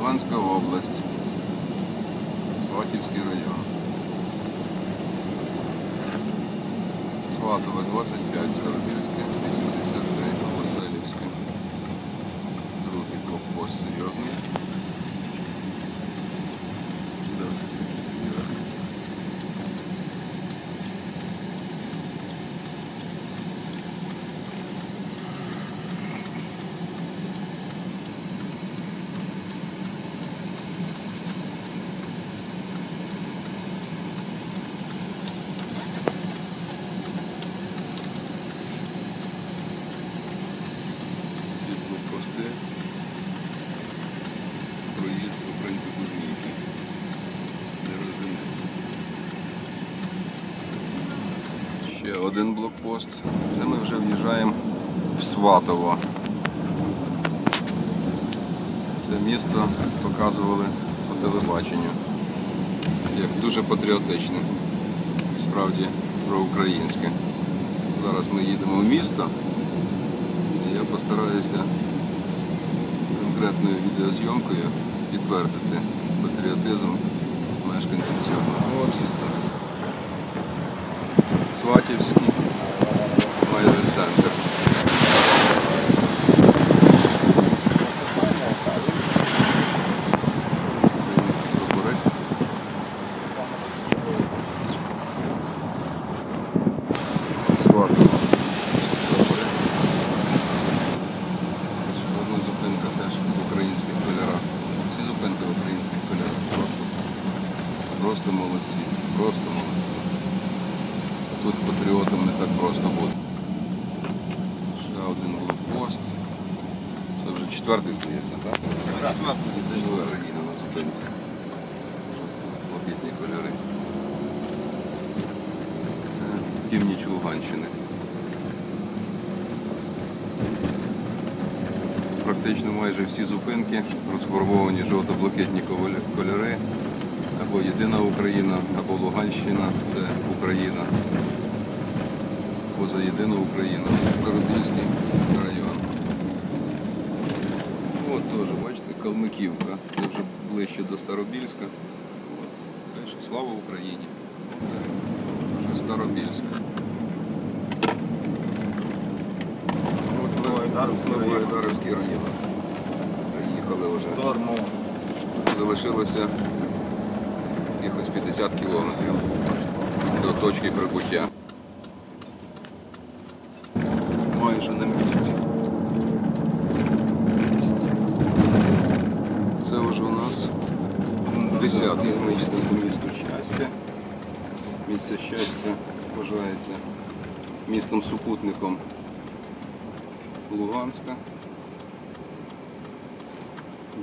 Луганська область, Сватівський район. Сватове 25, Старобільське, один блокпост. Це ми вже в'їжджаємо в Сватово. Це місто показували по телебаченню. Як дуже патріотичне. Справді проукраїнське. Зараз ми їдемо в місто. Я постараюся конкретною відеозйомкою підтвердити патріотизм мешканців цього міста. Сватівський, майже центр. Сватово. Одна зупинка теж в українських кольорах. Всі зупинки в українських кольорах. Просто молодці. Просто молодці. Тут патріотам не так просто бути. Ще один блокпост. Це вже четвертий, здається, так? Четвертий. Теж країна на зупинці. Блакитні кольори. Це північ Луганщини. Практично майже всі зупинки розфарбовані жовто-блакитні кольори. Або Єдина Україна, або Луганщина це Україна. Поза Єдина Україна. Старобільський район. От теж, бачите, Калмиківка. Це вже ближче до Старобільська. От. Слава Україні. Вже Старобільська. От ми район. Приїхали вже. Залишилося якихось 50 кілометрів до точки прибуття. 50. місто, місто щастя. Місце щастя вважається містом супутником Луганська.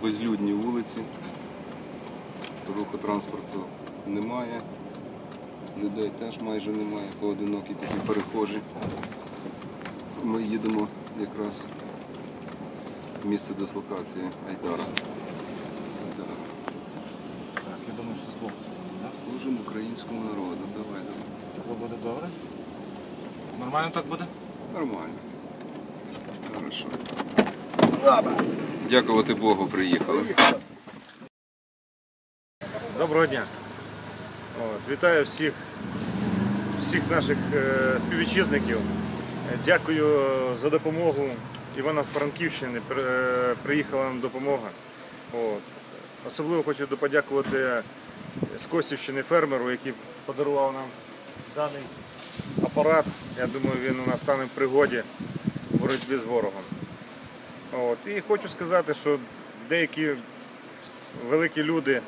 Безлюдні вулиці. Руху транспорту немає. Людей теж майже немає, поодинокі такі перехожі. Ми їдемо якраз в місце дислокації Айдара. Українському народу. Давай, давай. Тако буде добре? Нормально так буде? Нормально. Хорошо. Дякувати Богу, приїхали. Доброго дня. От, вітаю всіх, всіх наших е, співвітчизників. Дякую за допомогу. Івано-Франківщини при- е, приїхала нам допомога. От. Особливо хочу подякувати з Косівщини фермеру, який подарував нам даний апарат. Я думаю, він у нас стане в пригоді в боротьбі з ворогом. От. І хочу сказати, що деякі великі люди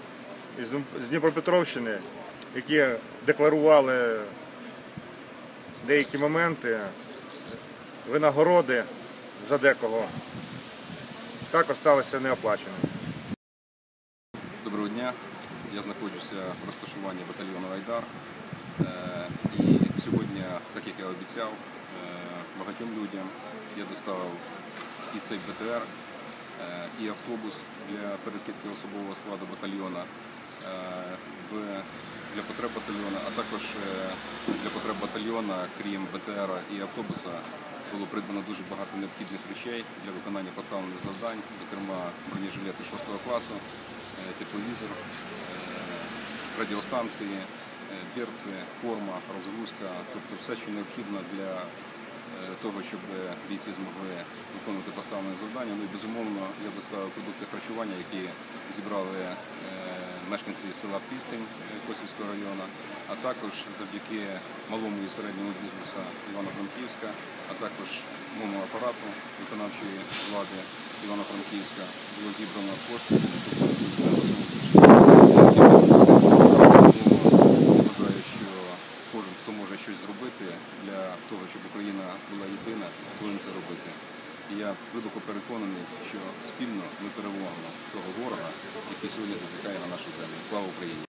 з Дніпропетровщини, які декларували деякі моменти, винагороди за декого, так осталися неоплаченими. Доброго дня. Я знаходжуся в розташуванні батальйону Айдар. Е, І сьогодні, так як я обіцяв, е, багатьом людям я доставив і цей БТР, е, і автобус для перекидки особового складу батальйона для потреб батальйона, а також для потреб батальйона, крім БТР і автобуса, було придбано дуже багато необхідних речей для виконання поставлених завдань, зокрема бронежилети 6 класу, тепловізор, радіостанції, е, берці, форма, розгрузка, тобто все, що необхідно для е, того, щоб бійці змогли виконувати поставлені завдання. Ну і безумовно я доставив продукти харчування, які зібрали е, мешканці села Пістень Косівського району, а також завдяки малому і середньому бізнесу Івано-Франківська, а також моєму апарату виконавчої влади Івано-Франківська було зібрано кошти для того, щоб це Тому я вважаю, що кожен, хто може щось зробити для того, щоб Україна була єдина, повинен це робити. І я глибоко переконаний, що спільно ми переможемо того ворога, який сьогодні зазікає на нашу землю. Слава Україні!